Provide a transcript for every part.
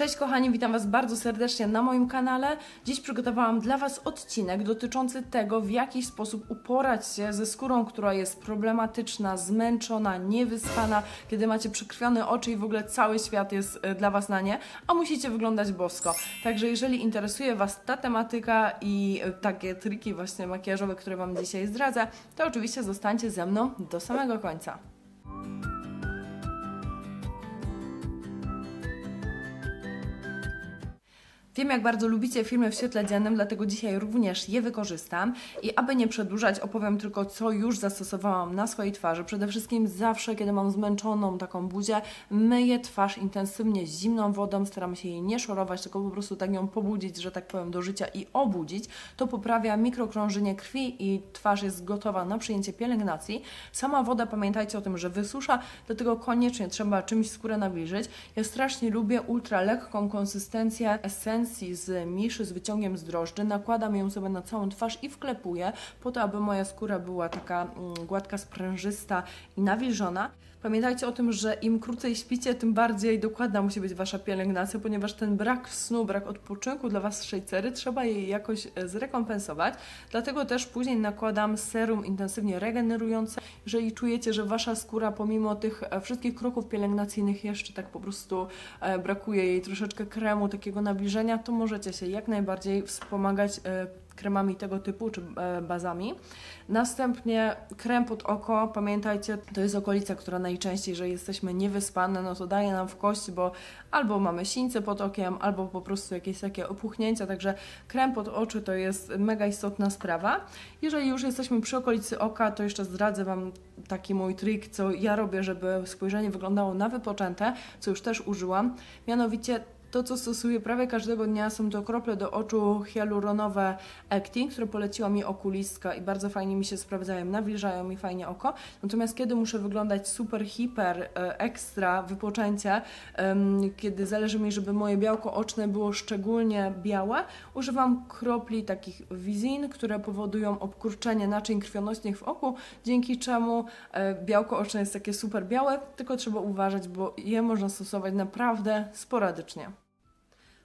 Cześć kochani, witam Was bardzo serdecznie na moim kanale. Dziś przygotowałam dla Was odcinek dotyczący tego, w jaki sposób uporać się ze skórą, która jest problematyczna, zmęczona, niewyspana, kiedy macie przykrwione oczy i w ogóle cały świat jest e, dla Was na nie, a musicie wyglądać bosko. Także jeżeli interesuje Was ta tematyka i e, takie triki właśnie makijażowe, które Wam dzisiaj zdradzę, to oczywiście zostańcie ze mną do samego końca. Wiem, jak bardzo lubicie filmy w świetle dziennym, dlatego dzisiaj również je wykorzystam. I aby nie przedłużać, opowiem tylko, co już zastosowałam na swojej twarzy. Przede wszystkim zawsze, kiedy mam zmęczoną taką buzię, myję twarz intensywnie zimną wodą, staram się jej nie szorować, tylko po prostu tak ją pobudzić, że tak powiem, do życia i obudzić. To poprawia mikrokrążenie krwi i twarz jest gotowa na przyjęcie pielęgnacji. Sama woda, pamiętajcie o tym, że wysusza, dlatego koniecznie trzeba czymś skórę nawilżyć. Ja strasznie lubię ultra lekką konsystencję esencji z miszy z wyciągiem z drożdży. Nakładam ją sobie na całą twarz i wklepuję, po to, aby moja skóra była taka mm, gładka, sprężysta i nawilżona. Pamiętajcie o tym, że im krócej śpicie, tym bardziej dokładna musi być Wasza pielęgnacja, ponieważ ten brak snu, brak odpoczynku dla Waszej cery trzeba jej jakoś e, zrekompensować. Dlatego też później nakładam serum intensywnie regenerujące. Jeżeli czujecie, że Wasza skóra pomimo tych e, wszystkich kroków pielęgnacyjnych jeszcze tak po prostu e, brakuje jej troszeczkę kremu, takiego nawilżenia, to możecie się jak najbardziej wspomagać kremami tego typu, czy e, bazami. Następnie krem pod oko, pamiętajcie, to jest okolica, która najczęściej, że jesteśmy niewyspane, no to daje nam w kość, bo albo mamy sińce pod okiem, albo po prostu jakieś takie opuchnięcia, także krem pod oczy to jest mega istotna sprawa. Jeżeli już jesteśmy przy okolicy oka, to jeszcze zdradzę Wam taki mój trik, co ja robię, żeby spojrzenie wyglądało na wypoczęte, co już też użyłam, mianowicie to, co stosuję prawie każdego dnia, są to krople do oczu hialuronowe Acting, które poleciła mi okulistka i bardzo fajnie mi się sprawdzają, nawilżają mi fajnie oko. Natomiast kiedy muszę wyglądać super, hiper, e, ekstra, wypoczęcie, kiedy zależy mi, żeby moje białko oczne było szczególnie białe, używam kropli takich Vizin, które powodują obkurczenie naczyń krwionośnych w oku, dzięki czemu e, białko oczne jest takie super białe, tylko trzeba uważać, bo je można stosować naprawdę sporadycznie.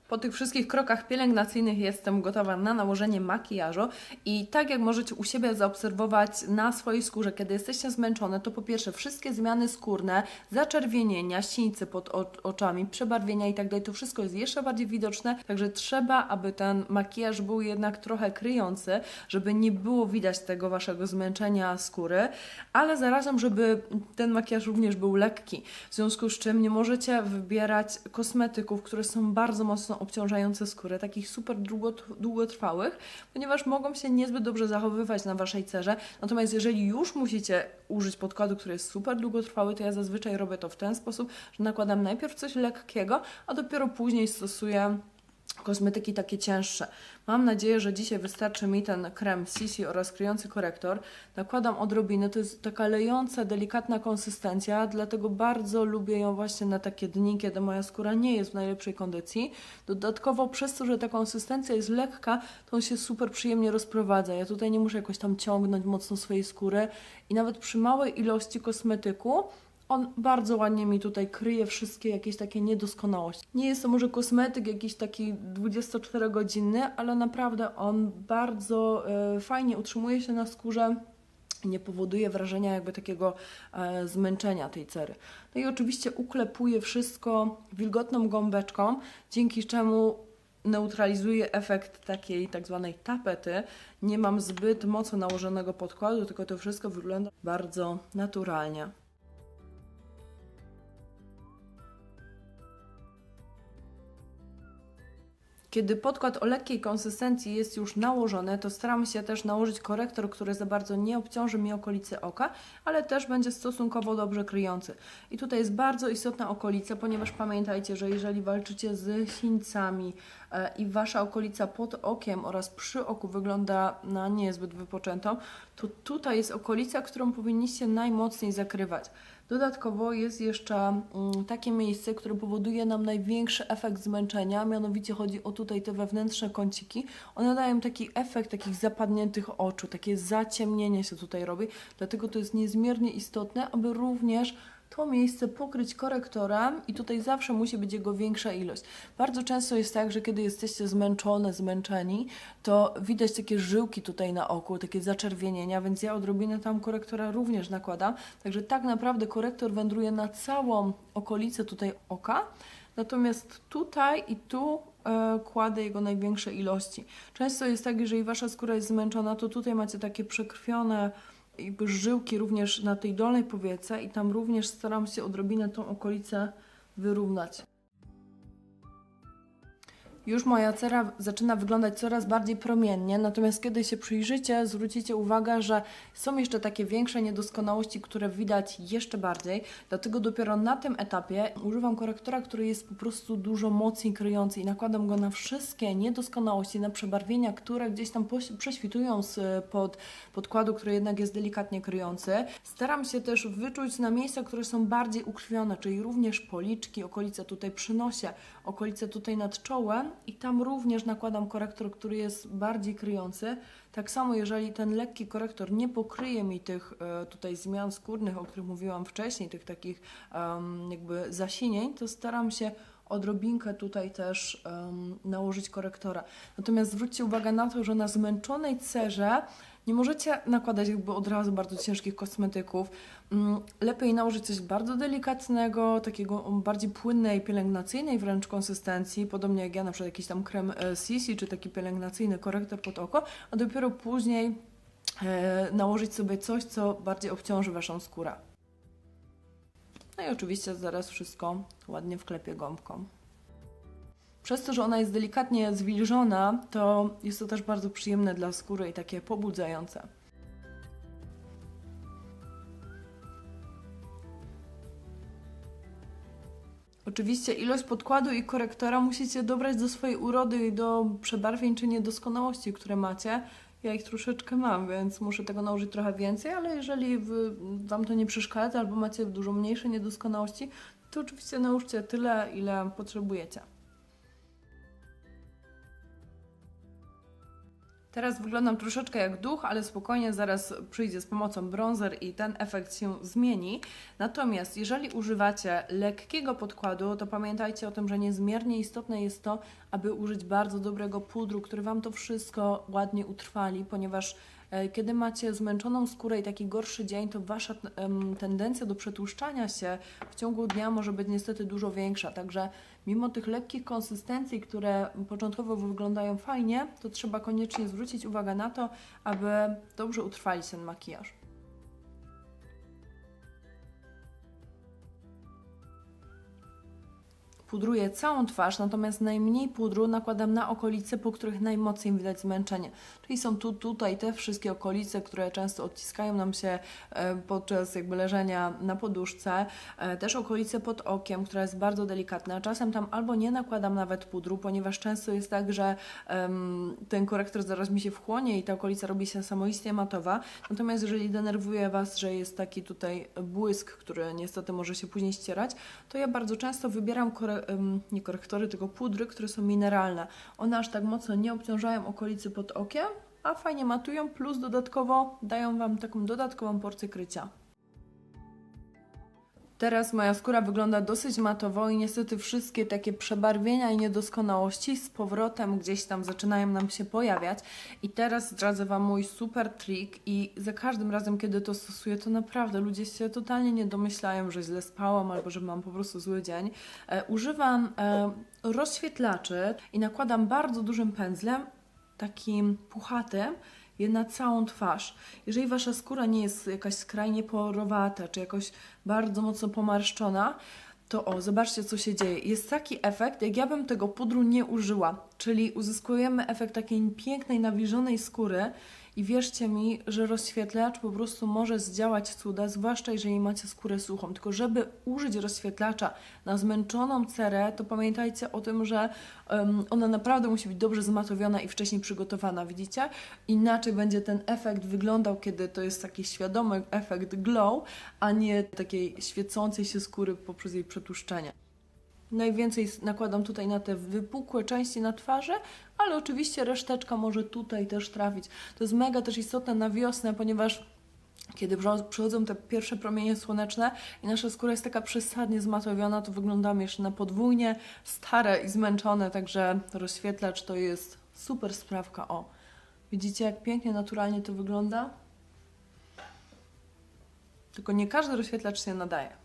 Po tych wszystkich krokach pielęgnacyjnych jestem gotowa na nałożenie makijażu i tak jak możecie u siebie zaobserwować na swojej skórze, kiedy jesteście zmęczone, to po pierwsze wszystkie zmiany skórne, zaczerwienienia, sińce pod oczami, przebarwienia i tak to wszystko jest jeszcze bardziej widoczne, także trzeba, aby ten makijaż był jednak trochę kryjący, żeby nie było widać tego waszego zmęczenia skóry, ale zarazem, żeby ten makijaż również był lekki, w związku z czym nie możecie wybierać kosmetyków, które są bardzo mocno obciążające skórę, takich super długo, długotrwałych, ponieważ mogą się niezbyt dobrze zachowywać na waszej cerze. Natomiast jeżeli już musicie użyć podkładu, który jest super długotrwały, to ja zazwyczaj robię to w ten sposób, że nakładam najpierw coś lekkiego, a dopiero później stosuję kosmetyki takie cięższe. Mam nadzieję, że dzisiaj wystarczy mi ten krem Sisi oraz kryjący korektor. Nakładam odrobinę, to jest taka lejąca, delikatna konsystencja, dlatego bardzo lubię ją właśnie na takie dni, kiedy moja skóra nie jest w najlepszej kondycji. Dodatkowo przez to, że ta konsystencja jest lekka, to on się super przyjemnie rozprowadza. Ja tutaj nie muszę jakoś tam ciągnąć mocno swojej skóry i nawet przy małej ilości kosmetyku on bardzo ładnie mi tutaj kryje wszystkie jakieś takie niedoskonałości. Nie jest to może kosmetyk jakiś taki 24-godzinny, ale naprawdę on bardzo e, fajnie utrzymuje się na skórze nie powoduje wrażenia jakby takiego e, zmęczenia tej cery. No i oczywiście uklepuje wszystko wilgotną gąbeczką, dzięki czemu neutralizuje efekt takiej tak zwanej tapety. Nie mam zbyt mocno nałożonego podkładu, tylko to wszystko wygląda bardzo naturalnie. Kiedy podkład o lekkiej konsystencji jest już nałożony, to staram się też nałożyć korektor, który za bardzo nie obciąży mi okolicy oka, ale też będzie stosunkowo dobrze kryjący. I tutaj jest bardzo istotna okolica, ponieważ pamiętajcie, że jeżeli walczycie z sińcami i Wasza okolica pod okiem oraz przy oku wygląda na niezbyt wypoczętą, to tutaj jest okolica, którą powinniście najmocniej zakrywać. Dodatkowo jest jeszcze mm, takie miejsce, które powoduje nam największy efekt zmęczenia, mianowicie chodzi o tutaj te wewnętrzne kąciki. One dają taki efekt takich zapadniętych oczu, takie zaciemnienie się tutaj robi, dlatego to jest niezmiernie istotne, aby również to miejsce pokryć korektorem i tutaj zawsze musi być jego większa ilość. Bardzo często jest tak, że kiedy jesteście zmęczone, zmęczeni, to widać takie żyłki tutaj na oku, takie zaczerwienienia, więc ja odrobinę tam korektora również nakładam. Także tak naprawdę korektor wędruje na całą okolicę tutaj oka, natomiast tutaj i tu e, kładę jego największe ilości. Często jest tak, jeżeli wasza skóra jest zmęczona, to tutaj macie takie przekrwione jakby żyłki również na tej dolnej powiece i tam również staram się odrobinę tą okolicę wyrównać. Już moja cera zaczyna wyglądać coraz bardziej promiennie, natomiast kiedy się przyjrzycie, zwrócicie uwagę, że są jeszcze takie większe niedoskonałości, które widać jeszcze bardziej. Dlatego dopiero na tym etapie używam korektora, który jest po prostu dużo mocniej kryjący i nakładam go na wszystkie niedoskonałości, na przebarwienia, które gdzieś tam prześwitują z pod podkładu, który jednak jest delikatnie kryjący. Staram się też wyczuć na miejsca, które są bardziej ukrwione, czyli również policzki, okolice tutaj przy nosie, okolice tutaj nad czołem i tam również nakładam korektor, który jest bardziej kryjący. Tak samo jeżeli ten lekki korektor nie pokryje mi tych e, tutaj zmian skórnych, o których mówiłam wcześniej, tych takich jakby zasinień, to staram się odrobinkę tutaj też nałożyć korektora. Natomiast zwróćcie uwagę na to, że na zmęczonej cerze nie możecie nakładać jakby od razu bardzo ciężkich kosmetyków. Mm, Lepiej nałożyć coś bardzo delikatnego, takiego bardziej płynnej, pielęgnacyjnej wręcz konsystencji, podobnie jak ja na przykład jakiś tam krem e, Sisi, czy taki pielęgnacyjny korektor pod oko, a dopiero później e, nałożyć sobie coś, co bardziej obciąży Waszą skórę. No i oczywiście zaraz wszystko ładnie wklepię gąbką. Przez to, że ona jest delikatnie zwilżona, to jest to też bardzo przyjemne dla skóry i takie pobudzające. Oczywiście ilość podkładu i korektora musicie dobrać do swojej urody i do przebarwień czy niedoskonałości, które macie. Ja ich troszeczkę mam, więc muszę tego nałożyć trochę więcej, ale jeżeli wy, Wam to nie przeszkadza albo macie dużo mniejsze niedoskonałości, to oczywiście nałóżcie tyle, ile potrzebujecie. Teraz wyglądam troszeczkę jak duch, ale spokojnie zaraz przyjdzie z pomocą bronzer i ten efekt się zmieni. Natomiast jeżeli używacie lekkiego podkładu, to pamiętajcie o tym, że niezmiernie istotne jest to, aby użyć bardzo dobrego pudru, który Wam to wszystko ładnie utrwali, ponieważ kiedy macie zmęczoną skórę i taki gorszy dzień, to Wasza tendencja do przetłuszczania się w ciągu dnia może być niestety dużo większa. Także mimo tych lekkich konsystencji, które początkowo wyglądają fajnie, to trzeba koniecznie zwrócić uwagę na to, aby dobrze utrwalić ten makijaż. Pudruję całą twarz, natomiast najmniej pudru nakładam na okolice, po których najmocniej widać zmęczenie. Czyli są tu, tutaj te wszystkie okolice, które często odciskają nam się e, podczas jakby leżenia na poduszce. E, Też okolice pod okiem, która jest bardzo delikatna. Czasem tam albo nie nakładam nawet pudru, ponieważ często jest tak, że ten korektor zaraz mi się wchłonie i ta okolica robi się samoistnie matowa. Natomiast jeżeli denerwuje Was, że jest taki tutaj błysk, który niestety może się później ścierać, to ja bardzo często wybieram nie korektory, tylko pudry, które są mineralne. One aż tak mocno nie obciążają okolicy pod okiem, a fajnie matują, plus dodatkowo dają Wam taką dodatkową porcję krycia. Teraz moja skóra wygląda dosyć matowo i niestety wszystkie takie przebarwienia i niedoskonałości z powrotem gdzieś tam zaczynają nam się pojawiać. I teraz zdradzę Wam mój super trik i za każdym razem, kiedy to stosuję, to naprawdę ludzie się totalnie nie domyślają, że źle spałam albo że mam po prostu zły dzień. E, używam e, rozświetlaczy i nakładam bardzo dużym pędzlem, takim puchatym, je na całą twarz. Jeżeli wasza skóra nie jest jakaś skrajnie porowata, czy jakoś bardzo mocno pomarszczona, to o, zobaczcie co się dzieje. Jest taki efekt, jak ja bym tego pudru nie użyła. Czyli uzyskujemy efekt takiej pięknej, nawilżonej skóry i wierzcie mi, że rozświetlacz po prostu może zdziałać cuda, zwłaszcza jeżeli macie skórę suchą. Tylko żeby użyć rozświetlacza na zmęczoną cerę, to pamiętajcie o tym, że em, ona naprawdę musi być dobrze zmatowiona i wcześniej przygotowana, widzicie? Inaczej będzie ten efekt wyglądał, kiedy to jest taki świadomy efekt glow, a nie takiej świecącej się skóry poprzez jej przetłuszczenie. Najwięcej nakładam tutaj na te wypukłe części na twarzy, ale oczywiście reszteczka może tutaj też trafić. To jest mega też istotne na wiosnę, ponieważ kiedy przychodzą te pierwsze promienie słoneczne i nasza skóra jest taka przesadnie zmatowiona, to wyglądamy jeszcze na podwójnie stare i zmęczone, także rozświetlacz to jest super sprawka. O, widzicie jak pięknie, naturalnie to wygląda? Tylko nie każdy rozświetlacz się nadaje.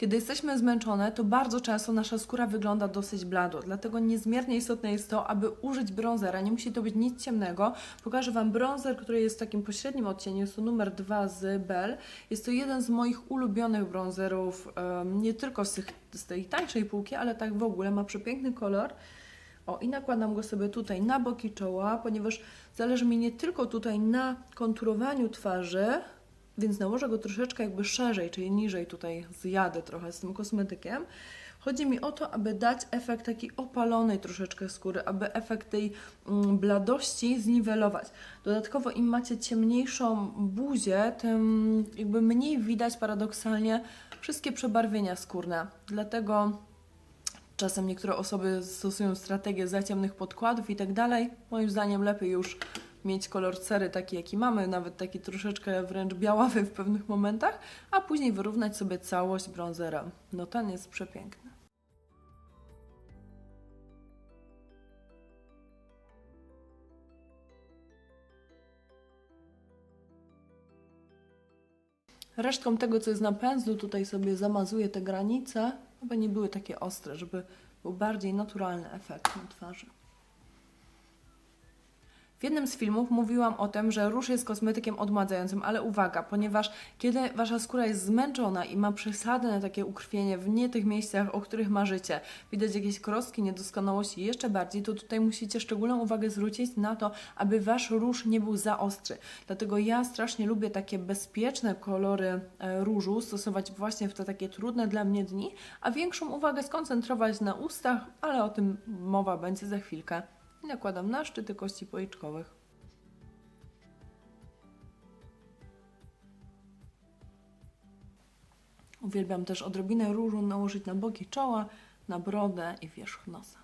Kiedy jesteśmy zmęczone, to bardzo często nasza skóra wygląda dosyć blado, dlatego niezmiernie istotne jest to, aby użyć bronzera. Nie musi to być nic ciemnego. Pokażę Wam bronzer, który jest w takim pośrednim odcieniu, jest to numer 2 z Bell. Jest to jeden z moich ulubionych bronzerów, nie tylko z, tych, z tej tańszej półki, ale tak w ogóle, ma przepiękny kolor. O, i nakładam go sobie tutaj na boki czoła, ponieważ zależy mi nie tylko tutaj na konturowaniu twarzy, więc nałożę go troszeczkę jakby szerzej, czyli niżej tutaj zjadę trochę z tym kosmetykiem. Chodzi mi o to, aby dać efekt takiej opalonej troszeczkę skóry, aby efekt tej mm, bladości zniwelować. Dodatkowo im macie ciemniejszą buzię, tym jakby mniej widać paradoksalnie wszystkie przebarwienia skórne. Dlatego Czasem niektóre osoby stosują strategię za ciemnych podkładów i tak dalej. Moim zdaniem lepiej już mieć kolor cery taki, jaki mamy, nawet taki troszeczkę wręcz białawy w pewnych momentach, a później wyrównać sobie całość bronzerem. No ten jest przepiękny. Resztką tego, co jest na pędzlu, tutaj sobie zamazuję te granice, aby nie były takie ostre, żeby był bardziej naturalny efekt na twarzy. W jednym z filmów mówiłam o tym, że róż jest kosmetykiem odmładzającym, ale uwaga, ponieważ kiedy wasza skóra jest zmęczona i ma przesadne takie ukrwienie w nie tych miejscach, o których marzycie, widać jakieś krostki, niedoskonałości jeszcze bardziej, to tutaj musicie szczególną uwagę zwrócić na to, aby wasz róż nie był za ostry. Dlatego ja strasznie lubię takie bezpieczne kolory e, różu stosować właśnie w te takie trudne dla mnie dni, a większą uwagę skoncentrować na ustach, ale o tym mowa będzie za chwilkę. I nakładam na szczyty kości policzkowych. Uwielbiam też odrobinę różu nałożyć na boki czoła, na brodę i wierzch nosa.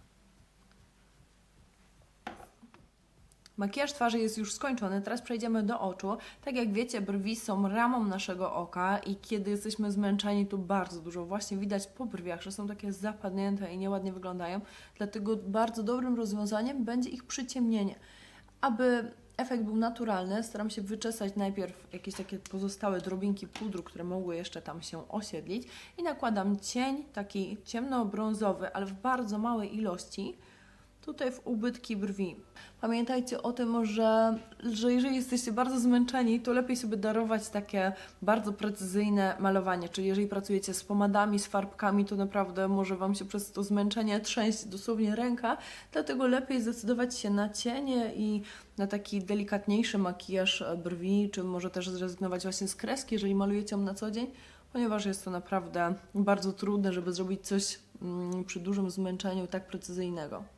Makijaż twarzy jest już skończony, teraz przejdziemy do oczu. Tak jak wiecie, brwi są ramą naszego oka i kiedy jesteśmy zmęczeni, to bardzo dużo właśnie widać po brwiach, że są takie zapadnięte i nieładnie wyglądają. Dlatego bardzo dobrym rozwiązaniem będzie ich przyciemnienie. Aby efekt był naturalny, staram się wyczesać najpierw jakieś takie pozostałe drobinki pudru, które mogły jeszcze tam się osiedlić i nakładam cień taki ciemno-brązowy, ale w bardzo małej ilości tutaj w ubytki brwi. Pamiętajcie o tym, że, że jeżeli jesteście bardzo zmęczeni, to lepiej sobie darować takie bardzo precyzyjne malowanie. Czyli jeżeli pracujecie z pomadami, z farbkami, to naprawdę może Wam się przez to zmęczenie trzęść dosłownie ręka. Dlatego lepiej zdecydować się na cienie i na taki delikatniejszy makijaż brwi, czy może też zrezygnować właśnie z kreski, jeżeli malujecie ją na co dzień, ponieważ jest to naprawdę bardzo trudne, żeby zrobić coś mm, przy dużym zmęczeniu tak precyzyjnego.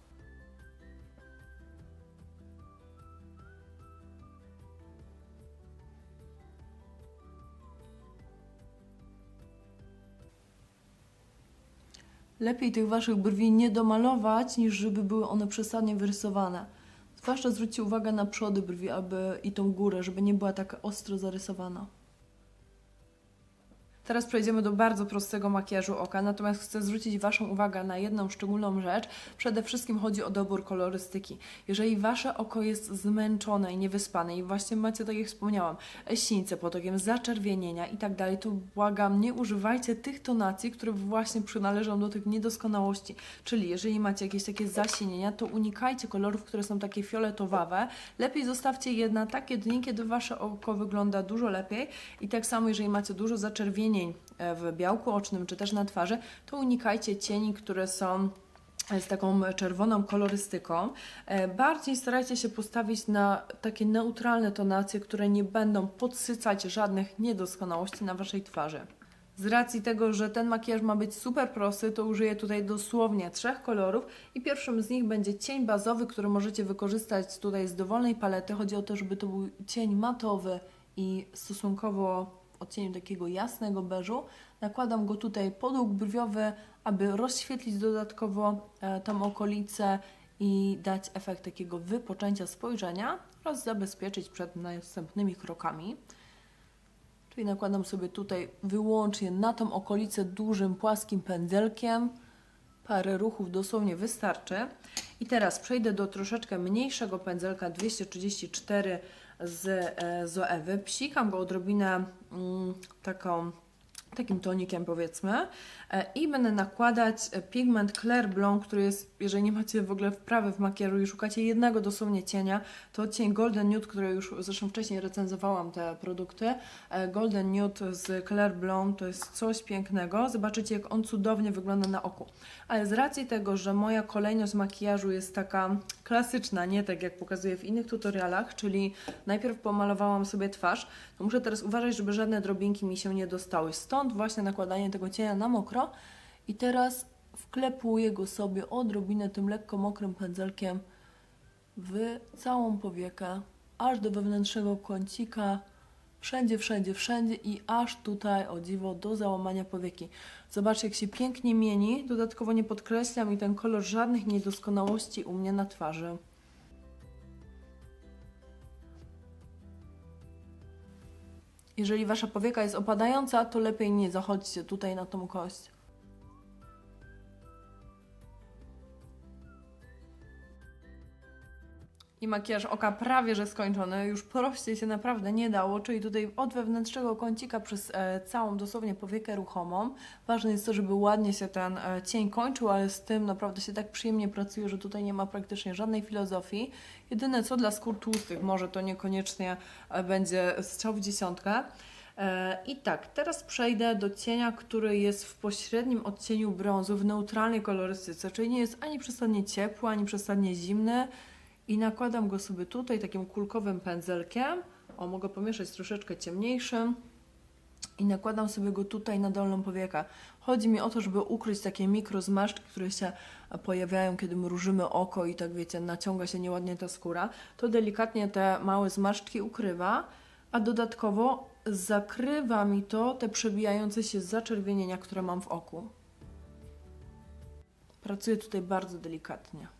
Lepiej tych waszych brwi nie domalować, niż żeby były one przesadnie wyrysowane. Zwłaszcza zwróćcie uwagę na przody brwi aby, i tą górę, żeby nie była tak ostro zarysowana. Teraz przejdziemy do bardzo prostego makijażu oka, natomiast chcę zwrócić Waszą uwagę na jedną szczególną rzecz. Przede wszystkim chodzi o dobór kolorystyki. Jeżeli Wasze oko jest zmęczone i niewyspane i właśnie macie, tak jak wspomniałam, sińce pod okiem, zaczerwienienia i tak dalej, to błagam, nie używajcie tych tonacji, które właśnie przynależą do tych niedoskonałości. Czyli jeżeli macie jakieś takie zasinienia, to unikajcie kolorów, które są takie fioletowawe. Lepiej zostawcie je na takie dni, kiedy Wasze oko wygląda dużo lepiej i tak samo, jeżeli macie dużo zaczerwienień e, w białku ocznym czy też na twarzy, to unikajcie cieni, które są z taką czerwoną kolorystyką. E, Bardziej starajcie się postawić na takie neutralne tonacje, które nie będą podsycać żadnych niedoskonałości na Waszej twarzy. Z racji tego, że ten makijaż ma być super prosty, to użyję tutaj dosłownie trzech kolorów i pierwszym z nich będzie cień bazowy, który możecie wykorzystać tutaj z dowolnej palety. Chodzi o to, żeby to był cień matowy i stosunkowo odcieniu takiego jasnego beżu. Nakładam go tutaj pod łuk brwiowy, aby rozświetlić dodatkowo e, tą okolicę i dać efekt takiego wypoczęcia spojrzenia. oraz zabezpieczyć przed następnymi krokami. Czyli nakładam sobie tutaj wyłącznie na tą okolicę dużym, płaskim pędzelkiem. Parę ruchów dosłownie wystarczy. I teraz przejdę do troszeczkę mniejszego pędzelka 234 z e, Zoewy. Psikam go odrobinę mm, taką, takim tonikiem powiedzmy e, i będę nakładać pigment Clair Blanc, który jest, jeżeli nie macie w ogóle wprawy w makijażu i szukacie jednego dosłownie cienia, to odcień Golden Nude, który już zresztą wcześniej recenzowałam te produkty. E, Golden Nude z Clair Blanc to jest coś pięknego. Zobaczycie, jak on cudownie wygląda na oku. Ale z racji tego, że moja kolejność makijażu jest taka klasyczna, nie tak jak pokazuję w innych tutorialach, czyli najpierw pomalowałam sobie twarz, to muszę teraz uważać, żeby żadne drobinki mi się nie dostały. Stąd właśnie nakładanie tego cienia na mokro. I teraz wklepuję go sobie odrobinę tym lekko mokrym pędzelkiem w całą powiekę, aż do wewnętrznego kącika, wszędzie, wszędzie, wszędzie i aż tutaj, o dziwo, do załamania powieki. Zobaczcie, jak się pięknie mieni. Dodatkowo nie podkreślam i ten kolor żadnych niedoskonałości u mnie na twarzy. Jeżeli wasza powieka jest opadająca, to lepiej nie zachodźcie tutaj na tą kość. I makijaż oka prawie że skończony, już prościej się naprawdę nie dało, czyli tutaj od wewnętrznego kącika przez e, całą dosłownie powiekę ruchomą. Ważne jest to, żeby ładnie się ten e, cień kończył, ale z tym naprawdę się tak przyjemnie pracuje, że tutaj nie ma praktycznie żadnej filozofii. Jedyne co dla skór tłustych, może to niekoniecznie e, będzie strzał w dziesiątkę. E, I tak, teraz przejdę do cienia, który jest w pośrednim odcieniu brązu, w neutralnej kolorystyce, czyli nie jest ani przesadnie ciepły, ani przesadnie zimny. I nakładam go sobie tutaj takim kulkowym pędzelkiem. O, mogę pomieszać troszeczkę ciemniejszym. I nakładam sobie go tutaj na dolną powiekę. Chodzi mi o to, żeby ukryć takie mikro zmarszczki, które się pojawiają, kiedy mrużymy oko i tak wiecie, naciąga się nieładnie ta skóra. To delikatnie te małe zmarszczki ukrywa, a dodatkowo zakrywa mi to te przebijające się zaczerwienienia, które mam w oku. Pracuję tutaj bardzo delikatnie.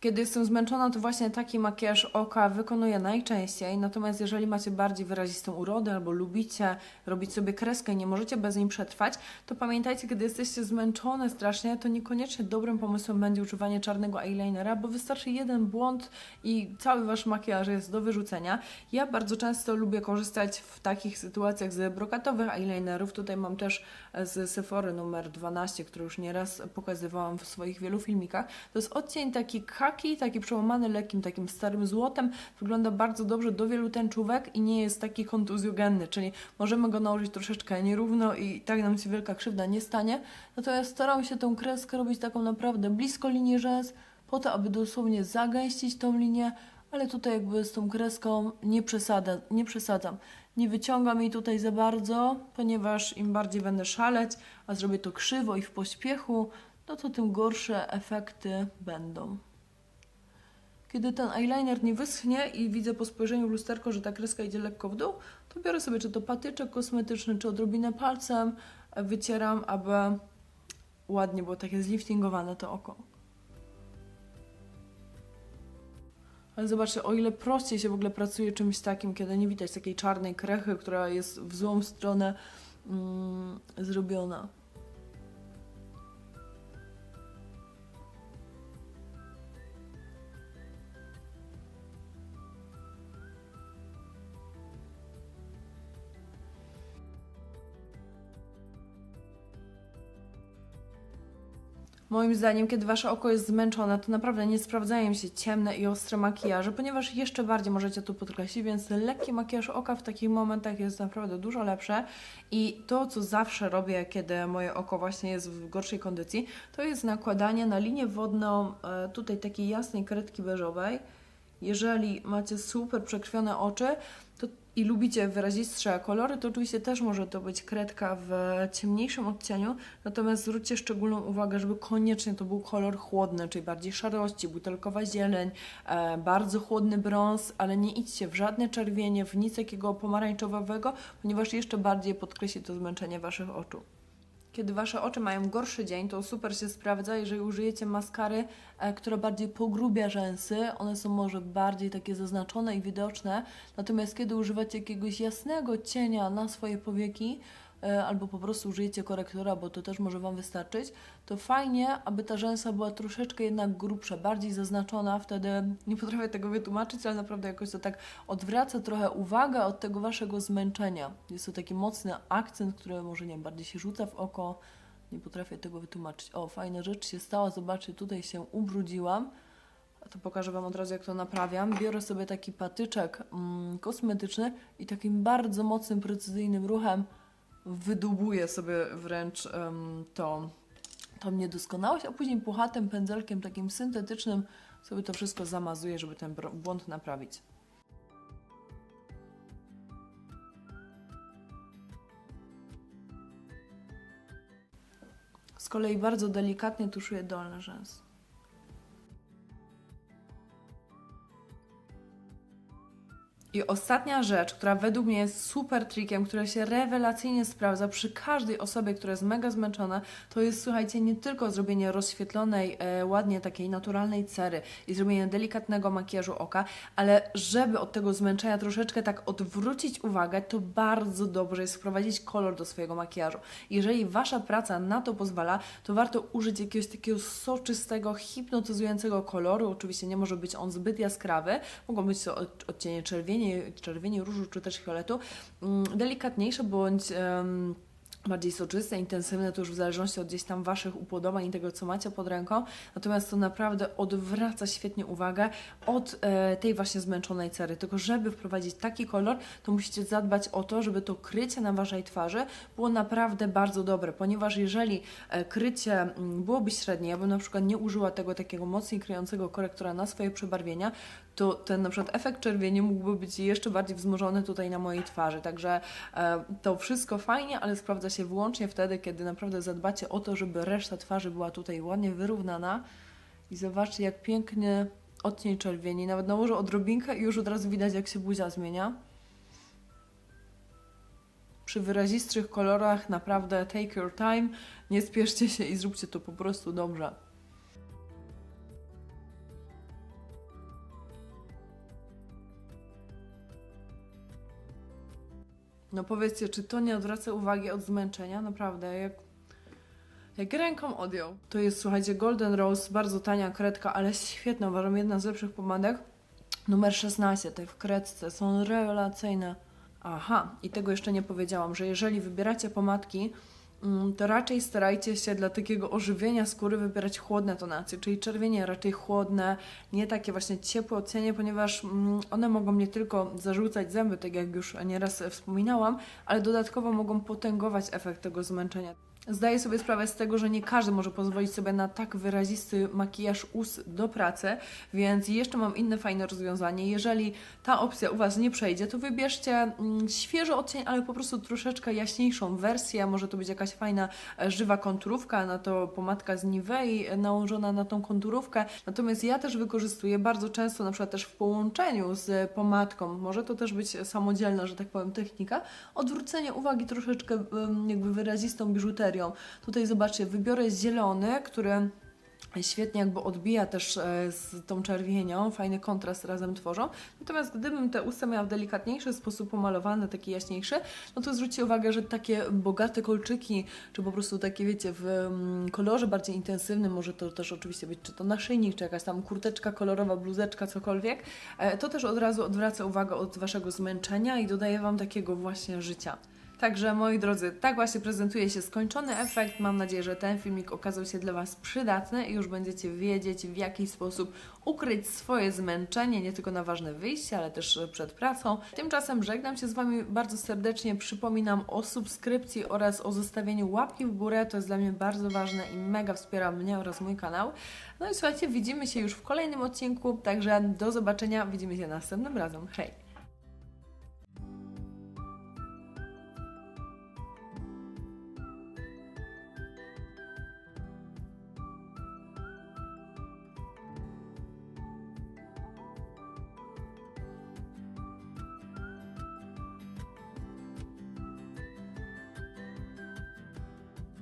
Kiedy jestem zmęczona, to właśnie taki makijaż oka wykonuję najczęściej. Natomiast jeżeli macie bardziej wyrazistą urodę albo lubicie robić sobie kreskę i nie możecie bez niej przetrwać, to pamiętajcie, kiedy jesteście zmęczone strasznie, to niekoniecznie dobrym pomysłem będzie używanie czarnego eyelinera, bo wystarczy jeden błąd i cały wasz makijaż jest do wyrzucenia. Ja bardzo często lubię korzystać w takich sytuacjach z brokatowych eyelinerów. Tutaj mam też z Sephory numer 12, który już nieraz pokazywałam w swoich wielu filmikach. To jest odcień taki kaki, taki przełamany lekkim takim starym złotem. Wygląda bardzo dobrze do wielu tęczówek i nie jest taki kontuzjogenny, czyli możemy go nałożyć troszeczkę nierówno i tak nam się wielka krzywda nie stanie. Natomiast staram się tę kreskę robić taką naprawdę blisko linii rzęs, po to, aby dosłownie zagęścić tą linię, ale tutaj jakby z tą kreską nie, przesada, nie przesadzam. Nie wyciągam jej tutaj za bardzo, ponieważ im bardziej będę szaleć, a zrobię to krzywo i w pośpiechu, no to tym gorsze efekty będą. Kiedy ten eyeliner nie wyschnie i widzę po spojrzeniu w lusterko, że ta kreska idzie lekko w dół, to biorę sobie czy to patyczek kosmetyczny, czy odrobinę palcem, wycieram, aby ładnie było takie zliftingowane to oko. Ale zobaczcie, o ile prościej się w ogóle pracuje czymś takim, kiedy nie widać takiej czarnej krechy, która jest w złą stronę mm, zrobiona. Moim zdaniem, kiedy wasze oko jest zmęczone, to naprawdę nie sprawdzają się ciemne i ostre makijaże, ponieważ jeszcze bardziej możecie to podkreślić, więc lekki makijaż oka w takich momentach jest naprawdę dużo lepsze. I to, co zawsze robię, kiedy moje oko właśnie jest w gorszej kondycji, to jest nakładanie na linię wodną e, tutaj takiej jasnej kredki beżowej. Jeżeli macie super przekrwione oczy to i lubicie wyrazistsze kolory, to oczywiście też może to być kredka w ciemniejszym odcieniu, natomiast zwróćcie szczególną uwagę, żeby koniecznie to był kolor chłodny, czyli bardziej szarości, butelkowa zieleń, e, bardzo chłodny brąz, ale nie idźcie w żadne czerwienie, w nic takiego pomarańczowego, ponieważ jeszcze bardziej podkreśli to zmęczenie Waszych oczu. Kiedy wasze oczy mają gorszy dzień, to super się sprawdza, jeżeli użyjecie maskary, e, która bardziej pogrubia rzęsy. One są może bardziej takie zaznaczone i widoczne. Natomiast kiedy używacie jakiegoś jasnego cienia na swoje powieki, albo po prostu użyjecie korektora, bo to też może Wam wystarczyć, to fajnie, aby ta rzęsa była troszeczkę jednak grubsza, bardziej zaznaczona. Wtedy nie potrafię tego wytłumaczyć, ale naprawdę jakoś to tak odwraca trochę uwagę od tego Waszego zmęczenia. Jest to taki mocny akcent, który może nie wiem, bardziej się rzuca w oko. Nie potrafię tego wytłumaczyć. O, fajna rzecz się stała. Zobaczcie, tutaj się ubrudziłam. A to pokażę Wam od razu, jak to naprawiam. Biorę sobie taki patyczek mm, kosmetyczny i takim bardzo mocnym, precyzyjnym ruchem wydubuję sobie wręcz to, tą niedoskonałość, a później puchatym pędzelkiem takim syntetycznym sobie to wszystko zamazuję, żeby ten błąd naprawić. Z kolei bardzo delikatnie tuszuję dolne rzęsy. I ostatnia rzecz, która według mnie jest super trikiem, która się rewelacyjnie sprawdza przy każdej osobie, która jest mega zmęczona, to jest, słuchajcie, nie tylko zrobienie rozświetlonej, e, ładnie takiej naturalnej cery i zrobienie delikatnego makijażu oka, ale żeby od tego zmęczenia troszeczkę tak odwrócić uwagę, to bardzo dobrze jest wprowadzić kolor do swojego makijażu. Jeżeli Wasza praca na to pozwala, to warto użyć jakiegoś takiego soczystego, hipnotyzującego koloru. Oczywiście nie może być on zbyt jaskrawy, mogą być to od- odcienie czerwieni, czerwieni, różu czy też fioletu. Mm, Delikatniejsze bądź bardziej soczyste, intensywne, to już w zależności od gdzieś tam Waszych upodobań i tego, co macie pod ręką. Natomiast to naprawdę odwraca świetnie uwagę od e, tej właśnie zmęczonej cery. Tylko żeby wprowadzić taki kolor, to musicie zadbać o to, żeby to krycie na Waszej twarzy było naprawdę bardzo dobre, ponieważ jeżeli e, krycie mm, byłoby średnie, ja bym na przykład nie użyła tego takiego mocniej kryjącego korektora na swoje przebarwienia, to ten na przykład efekt czerwieni mógłby być jeszcze bardziej wzmożony tutaj na mojej twarzy. Także e, to wszystko fajnie, ale sprawdza się wyłącznie wtedy, kiedy naprawdę zadbacie o to, żeby reszta twarzy była tutaj ładnie wyrównana. I zobaczcie, jak pięknie odcień czerwieni. Nawet nałożę odrobinkę i już od razu widać, jak się buzia zmienia. Przy wyrazistszych kolorach naprawdę take your time, nie spieszcie się i zróbcie to po prostu dobrze. No powiedzcie, czy to nie odwraca uwagi od zmęczenia? Naprawdę, jak, jak ręką odjął. To jest, słuchajcie, Golden Rose, bardzo tania kredka, ale świetna, uważam, jedna z lepszych pomadek. Numer 16, te w kredce, są rewelacyjne. Aha, i tego jeszcze nie powiedziałam, że jeżeli wybieracie pomadki, to raczej starajcie się dla takiego ożywienia skóry wybierać chłodne tonacje, czyli czerwienie raczej chłodne, nie takie właśnie ciepłe odcienie, ponieważ mm, one mogą nie tylko zarzucać zęby, tak jak już nieraz wspominałam, ale dodatkowo mogą potęgować efekt tego zmęczenia. Zdaję sobie sprawę z tego, że nie każdy może pozwolić sobie na tak wyrazisty makijaż ust do pracy, więc jeszcze mam inne fajne rozwiązanie. Jeżeli ta opcja u Was nie przejdzie, to wybierzcie mm, świeży odcień, ale po prostu troszeczkę jaśniejszą wersję. Może to być jakaś fajna, e, żywa konturówka, na to pomadka z Nivei e, nałożona na tą konturówkę. Natomiast ja też wykorzystuję bardzo często, na przykład też w połączeniu z pomadką, może to też być samodzielna, że tak powiem, technika, odwrócenie uwagi troszeczkę jakby wyrazistą biżuterią. Tutaj zobaczcie, wybiorę zielony, który świetnie jakby odbija też e, z tą czerwienią, fajny kontrast razem tworzą. Natomiast gdybym te usta miała w delikatniejszy sposób pomalowane, taki jaśniejszy, no to zwróćcie uwagę, że takie bogate kolczyki, czy po prostu takie wiecie, w mm, kolorze bardziej intensywnym, może to też oczywiście być czy to naszyjnik, czy jakaś tam kurteczka kolorowa, bluzeczka, cokolwiek, e, to też od razu odwraca uwagę od Waszego zmęczenia i dodaje Wam takiego właśnie życia. Także moi drodzy, tak właśnie prezentuje się skończony efekt. Mam nadzieję, że ten filmik okazał się dla Was przydatny i już będziecie wiedzieć, w jaki sposób ukryć swoje zmęczenie, nie tylko na ważne wyjście, ale też przed pracą. Tymczasem żegnam się z Wami bardzo serdecznie. Przypominam o subskrypcji oraz o zostawieniu łapki w górę. To jest dla mnie bardzo ważne i mega wspiera mnie oraz mój kanał. No i słuchajcie, widzimy się już w kolejnym odcinku, także do zobaczenia. Widzimy się następnym razem. Hej!